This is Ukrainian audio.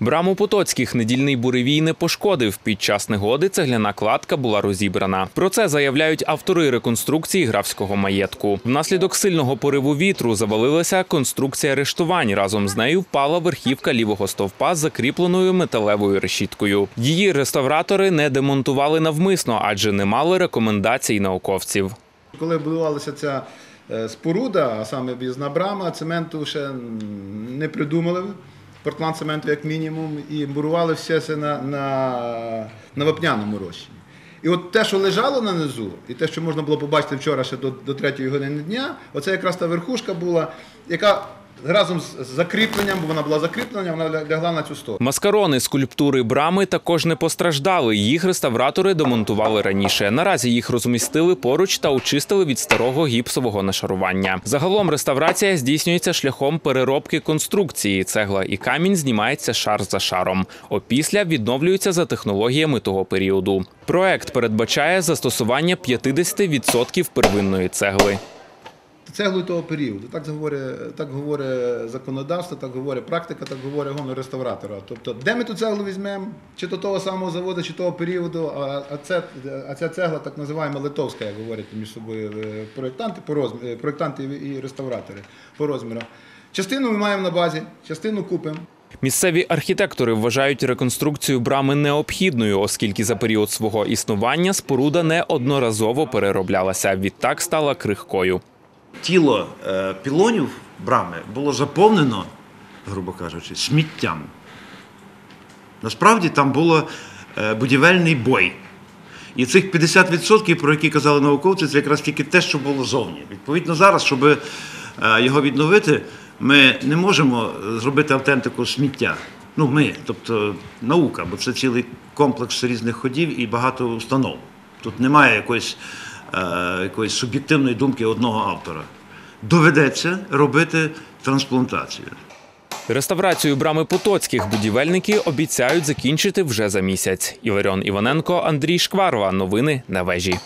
Браму Потоцьких недільний буревій не пошкодив. Під час негоди цегляна кладка була розібрана. Про це заявляють автори реконструкції графського маєтку. Внаслідок сильного пориву вітру завалилася конструкція рештувань. Разом з нею впала верхівка лівого стовпа з закріпленою металевою решіткою. Її реставратори не демонтували навмисно, адже не мали рекомендацій науковців. Коли будувалася ця е, споруда, а саме об'їзна брама, цементу ще не придумали. Портланд цементу як мінімум, і бурували все це на, на, на вапняному розчині. І от те, що лежало на низу, і те, що можна було побачити вчора ще до, до 3 години дня, оце якраз та верхушка була, яка разом з закріпленням, бо вона була закріплена, вона лягла на цю сторону. Маскарони скульптури брами також не постраждали. Їх реставратори демонтували раніше. Наразі їх розмістили поруч та очистили від старого гіпсового нашарування. Загалом реставрація здійснюється шляхом переробки конструкції. Цегла і камінь знімається шар за шаром. Опісля відновлюються за технологіями того періоду. Проект передбачає застосування 50% первинної цегли. Цеглою того періоду. Так говорить, так говорить законодавство, так говорить практика, так говорить головний реставратора. Тобто, де ми ту цеглу візьмемо, чи то того самого заводу, чи того періоду, а, а, це, а ця цегла так називаємо литовська, як говорять між собою е, проєктанти, по розмі- е, проєктанти і реставратори по розмірах. Частину ми маємо на базі, частину купимо. Місцеві архітектори вважають реконструкцію брами необхідною, оскільки за період свого існування споруда неодноразово перероблялася. Відтак стала крихкою. Тіло е, пілонів брами було заповнено, грубо кажучи, сміттям. Насправді там було е, будівельний бой. І цих 50%, про які казали науковці, це якраз тільки те, що було зовні. Відповідно, зараз, щоб е, його відновити, ми не можемо зробити автентику сміття. Ну, ми, тобто наука, бо це цілий комплекс різних ходів і багато установ. Тут немає якоїсь, якоїсь суб'єктивної думки одного автора. Доведеться робити трансплантацію. Реставрацію брами Потоцьких будівельники обіцяють закінчити вже за місяць. Іларіон Іваненко, Андрій Шкварова. Новини на вежі.